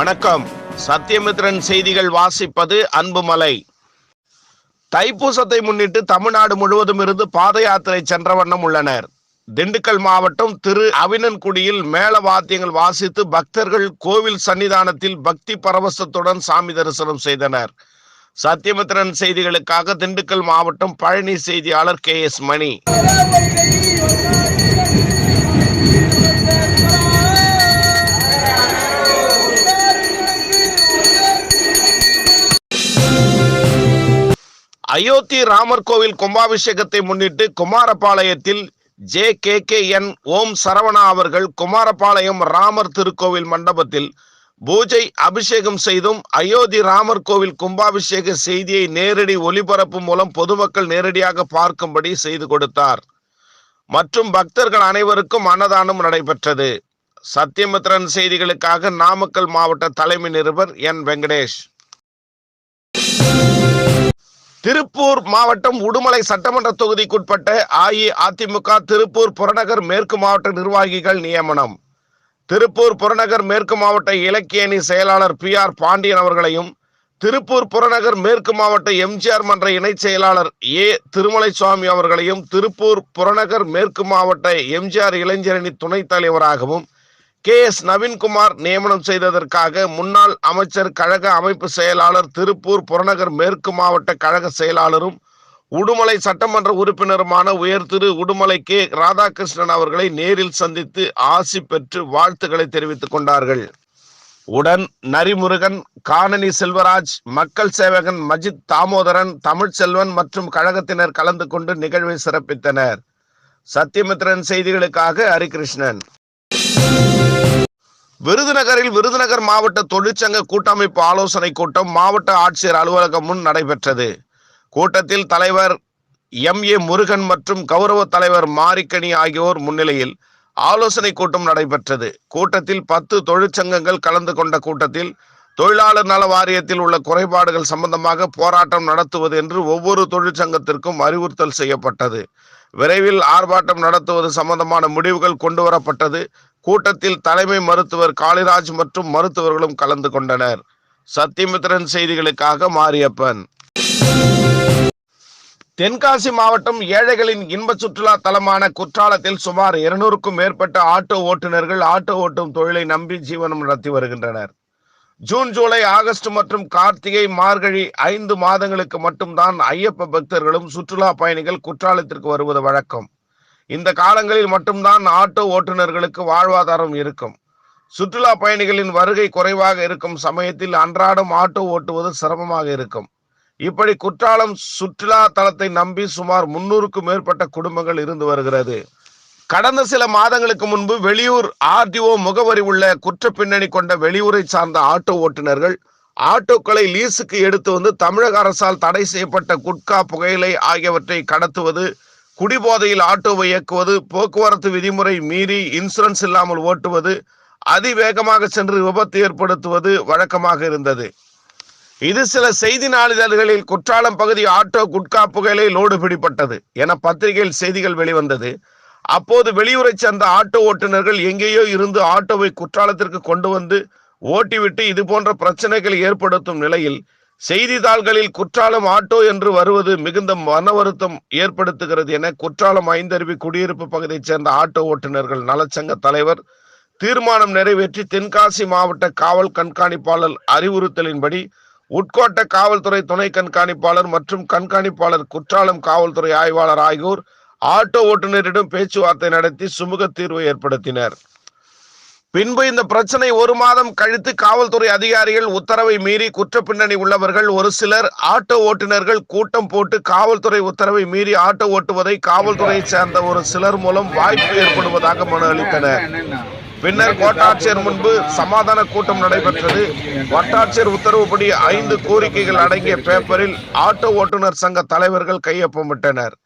வணக்கம். சத்தியமித்ரன் செய்திகள் வாசிப்பது அன்புமலை. தைப்பூசத்தை முன்னிட்டு தமிழ்நாடு முழுவதும் இருந்து பாத யாத்திரை சென்ற வண்ணம் உள்ளனர். திண்டுக்கல் மாவட்டம் திரு அவினன்குடியில் மேள வாத்தியங்கள் வாசித்து பக்தர்கள் கோவில் சன்னிதானத்தில் பக்தி பரவசத்துடன் சாமி தரிசனம் செய்தனர். சத்தியமித்ரன் செய்திகளுக்காக திண்டுக்கல் மாவட்டம் பழனி செய்தியாளர் கே எஸ் மணி. அயோத்தி ராமர் கோவில் கும்பாபிஷேகத்தை முன்னிட்டு குமாரபாளையத்தில் J K K N Om Saravana அவர்கள் குமாரபாளையம் ராமர் திருக்கோவில் மண்டபத்தில் பூஜை அபிஷேகம் செய்தும் அயோத்தி ராமர் கோவில் கும்பாபிஷேக செய்தியை நேரடி ஒளிபரப்பு மூலம் பொதுமக்கள் நேரடியாக பார்க்கும்படி செய்து கொடுத்தார். மற்றும் பக்தர்கள் அனைவருக்கும் அன்னதானம் நடைபெற்றது. சத்தியமித்ரன் செய்திகளுக்காக நாமக்கல் மாவட்ட தலைமை நிருபர் என் வெங்கடேஷ். திருப்பூர் மாவட்டம் உடுமலை சட்டமன்ற தொகுதிக்குட்பட்ட அஇஅதிமுக திருப்பூர் புறநகர் மேற்கு மாவட்ட நிர்வாகிகள் நியமனம். திருப்பூர் புறநகர் மேற்கு மாவட்ட இலக்கியணி செயலாளர் பி ஆர் பாண்டியன் அவர்களையும் திருப்பூர் புறநகர் மேற்கு மாவட்ட எம்ஜிஆர் மன்ற இணைச் செயலாளர் ஏ திருமலை சுவாமி அவர்களையும் திருப்பூர் புறநகர் மேற்கு மாவட்ட எம்ஜிஆர் இளைஞரணி துணைத் தலைவராகவும் கே எஸ் நவீன்குமார் நியமனம் செய்ததற்காக முன்னாள் அமைச்சர் கழக அமைப்பு செயலாளர் திருப்பூர் புறநகர் மேற்கு மாவட்ட கழக செயலாளரும் உடுமலை சட்டமன்ற உறுப்பினருமான உயர் திரு உடுமலை கே ராதாகிருஷ்ணன் அவர்களை நேரில் சந்தித்து ஆசி பெற்று வாழ்த்துக்களை தெரிவித்துக் கொண்டார்கள். உடன் நரிமுருகன் காணனி செல்வராஜ் மக்கள் சேவகன் மஜித் தாமோதரன் தமிழ்ச்செல்வன் மற்றும் கழகத்தினர் கலந்து கொண்டு நிகழ்வை சிறப்பித்தனர். சத்தியமித்ரன் செய்திகளுக்காக ஹரிகிருஷ்ணன். விருதுநகரில் விருதுநகர் மாவட்ட தொழிற்சங்க கூட்டமைப்பு ஆலோசனை கூட்டம் மாவட்ட ஆட்சியர் அலுவலகம் முன் நடைபெற்றது. கூட்டத்தில் தலைவர் எம். ஏ. முருகன் மற்றும் கௌரவ தலைவர் மாரிக்கணி ஆகியோர் முன்னிலையில் ஆலோசனை கூட்டம் நடைபெற்றது. கூட்டத்தில் பத்து தொழிற்சங்கங்கள் கலந்து கொண்ட கூட்டத்தில் தொழிலாளர் நல வாரியத்தில் உள்ள குறைபாடுகள் சம்பந்தமாக போராட்டம் நடத்துவது என்று ஒவ்வொரு தொழிற்சங்கத்திற்கும் அறிவுறுத்தல் செய்யப்பட்டது. விரைவில் ஆர்ப்பாட்டம் நடத்துவது சம்பந்தமான முடிவுகள் கொண்டு வரப்பட்டது கூட்டத்தில் தலைமை மருத்துவர் காளிராஜ் மற்றும் மருத்துவர்களும் கலந்து கொண்டனர். சத்தியமித்ரன் செய்திகளுக்காக மாரியப்பன். தென்காசி மாவட்டம் ஏழைகளின் இன்ப சுற்றுலா தலமான குற்றாலத்தில் சுமார் இருநூறுக்கும் மேற்பட்ட ஆட்டோ ஓட்டுநர்கள் ஆட்டோ ஓட்டும் தொழிலை நம்பி ஜீவனம் நடத்தி வருகின்றனர். ஜூன் ஜூலை ஆகஸ்ட் மற்றும் கார்த்திகை மார்கழி ஐந்து மாதங்களுக்கு மட்டும்தான் ஐயப்ப பக்தர்களும் சுற்றுலா பயணிகள் குற்றாலத்திற்கு வருவது வழக்கம். இந்த காலங்களில் மட்டும்தான் ஆட்டோ ஓட்டுநர்களுக்கு வாழ்வாதாரம் இருக்கும். சுற்றுலா பயணிகளின் வருகை குறைவாக இருக்கும் சமயத்தில் அன்றாடம் ஆட்டோ ஓட்டுவது சிரமமாக இருக்கும். இப்படி குற்றாலம் சுற்றுலா தலத்தை நம்பி சுமார் முன்னூறுக்கும் மேற்பட்ட குடும்பங்கள் இருந்து வருகிறது. கடந்த சில மாதங்களுக்கு முன்பு வெளியூர் ஆர்டிஓ முகவரி உள்ள குற்ற பின்னணி கொண்ட வெளியூரை சார்ந்த ஆட்டோ ஓட்டுநர்கள் ஆட்டோக்களை லீஸுக்கு எடுத்து வந்து தமிழக அரசால் தடை செய்யப்பட்ட குட்கா புகையிலை ஆகியவற்றை கடத்துவது குடிபோதையில் ஆட்டோவை இயக்குவது போக்குவரத்து விதிமுறை மீறி இன்சூரன்ஸ் இல்லாமல் ஓட்டுவது அதிவேகமாக சென்று விபத்து ஏற்படுத்துவது வழக்கமாக இருந்தது. இது சில செய்தி நாளிதழ்களில் குற்றாலம் பகுதி ஆட்டோ குட்கா புகையிலை லோடு பிடிப்பட்டது என பத்திரிகையில் செய்திகள் வெளிவந்தது. அப்போது வெளியூரை சேர்ந்த ஆட்டோ ஓட்டுநர்கள் எங்கேயோ இருந்து ஆட்டோவை குற்றாலத்திற்கு கொண்டு வந்து ஓட்டிவிட்டு இது போன்ற பிரச்சனைகளை ஏற்படுத்தும் நிலையில் செய்தித்தாள்களில் குற்றாலம் ஆட்டோ என்று வருவது மிகுந்த மன வருத்தம் ஏற்படுத்துகிறது என குற்றாலம் ஐந்தருவி குடியிருப்பு பகுதியைச் சேர்ந்த ஆட்டோ ஓட்டுநர்கள் நலச்சங்க தலைவர் தீர்மானம் நிறைவேற்றி தென்காசி மாவட்ட காவல் கண்காணிப்பாளர் அறிவுறுத்தலின்படி உட்கோட்ட காவல்துறை துணை கண்காணிப்பாளர் மற்றும் கண்காணிப்பாளர் குற்றாலம் காவல்துறை ஆய்வாளர் ஆகியோர் ஆட்டோ ஓட்டுநரிடம் பேச்சுவார்த்தை நடத்தி சுமூக தீர்வை ஏற்படுத்தினர். பின்பு இந்த பிரச்சனை ஒரு மாதம் கழித்து காவல்துறை அதிகாரிகள் உத்தரவை மீறி குற்ற பின்னணி உள்ளவர்கள் ஒரு சிலர் ஆட்டோ ஓட்டுநர்கள் கூட்டம் போட்டு காவல்துறை உத்தரவை மீறி ஆட்டோ ஓட்டுவதை காவல்துறையை சேர்ந்த ஒரு சிலர் மூலம் வாய்ப்பு ஏற்படுவதாக மனு அளித்தனர். பின்னர் கோட்டாட்சியர் முன்பு சமாதான கூட்டம் நடைபெற்றது. வட்டாட்சியர் உத்தரவுப்படி ஐந்து கோரிக்கைகள் அடங்கிய பேப்பரில் ஆட்டோ ஓட்டுநர் சங்க தலைவர்கள் கையொப்பமிட்டனர்.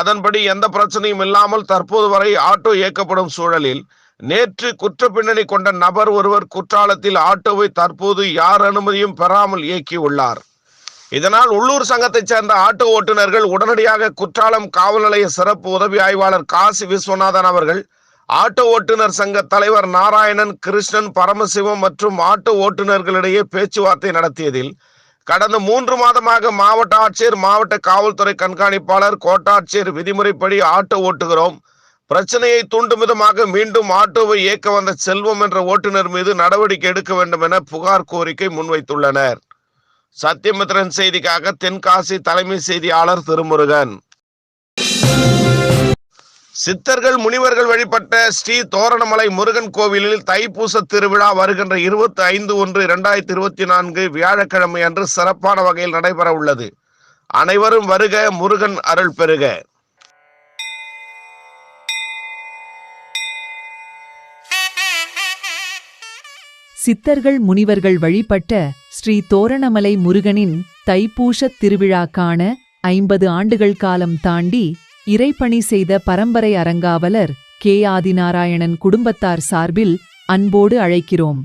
அதன்படி எந்த பிரச்சனையும் இல்லாமல் தற்போது வரை ஆட்டோ இயக்கப்படும் சூழலில் நேற்று குற்ற பின்னணி கொண்ட நபர் ஒருவர் குற்றாலத்தில் ஆட்டோவை தற்போது யார் அனுமதியும் பெறாமல் இயக்கியுள்ளார் இதனால் உள்ளூர் சங்கத்தைச் சேர்ந்த ஆட்டோ ஓட்டுநர்கள் உடனடியாக குற்றாலம் காவல் நிலைய சிறப்பு உதவி ஆய்வாளர் காசி விஸ்வநாதன் அவர்கள் ஆட்டோ ஓட்டுநர் சங்க தலைவர் நாராயணன் கிருஷ்ணன் பரமசிவம் மற்றும் ஆட்டோ ஓட்டுநர்களிடையே பேச்சுவார்த்தை நடத்தியதில் கடந்த மூன்று மாதமாக மாவட்ட ஆட்சியர் மாவட்ட காவல்துறை கண்காணிப்பாளர் கோட்டாட்சியர் விதிமுறைப்படி ஆட்டோ ஓட்டுகிறோம். பிரச்சனையை தூண்டும் விதமாக மீண்டும் ஆட்டோவை இயக்க வந்த செல்வம் என்ற ஓட்டுநர் மீது நடவடிக்கை எடுக்க வேண்டும் என புகார் கோரிக்கை முன்வைத்துள்ளனர். சத்தியமித்ரன் செய்திக்காக தென்காசி தலைமை செய்தியாளர் திருமுருகன். சித்தர்கள் முனிவர்கள் வழிபட்ட ஸ்ரீ தோரணமலை முருகன் கோவிலில் தைப்பூச திருவிழா வருகின்ற இருபத்தி ஐந்து ஒன்று இரண்டாயிரத்தி இருபத்தி நான்கு வியாழக்கிழமை அன்று சிறப்பான வகையில் நடைபெற உள்ளது அனைவரும் வருக முருகன் அருள் பெறுக. சித்தர்கள் முனிவர்கள் வழிபட்ட ஸ்ரீ தோரணமலை முருகனின் தைப்பூஷத் திருவிழாக்கான ஐம்பது ஆண்டுகள் காலம் தாண்டி இறைப்பணி செய்த பரம்பரை அறங்காவலர் கே. ஆதிநாராயணன் குடும்பத்தார் சார்பில் அன்போடு அழைக்கிறோம்.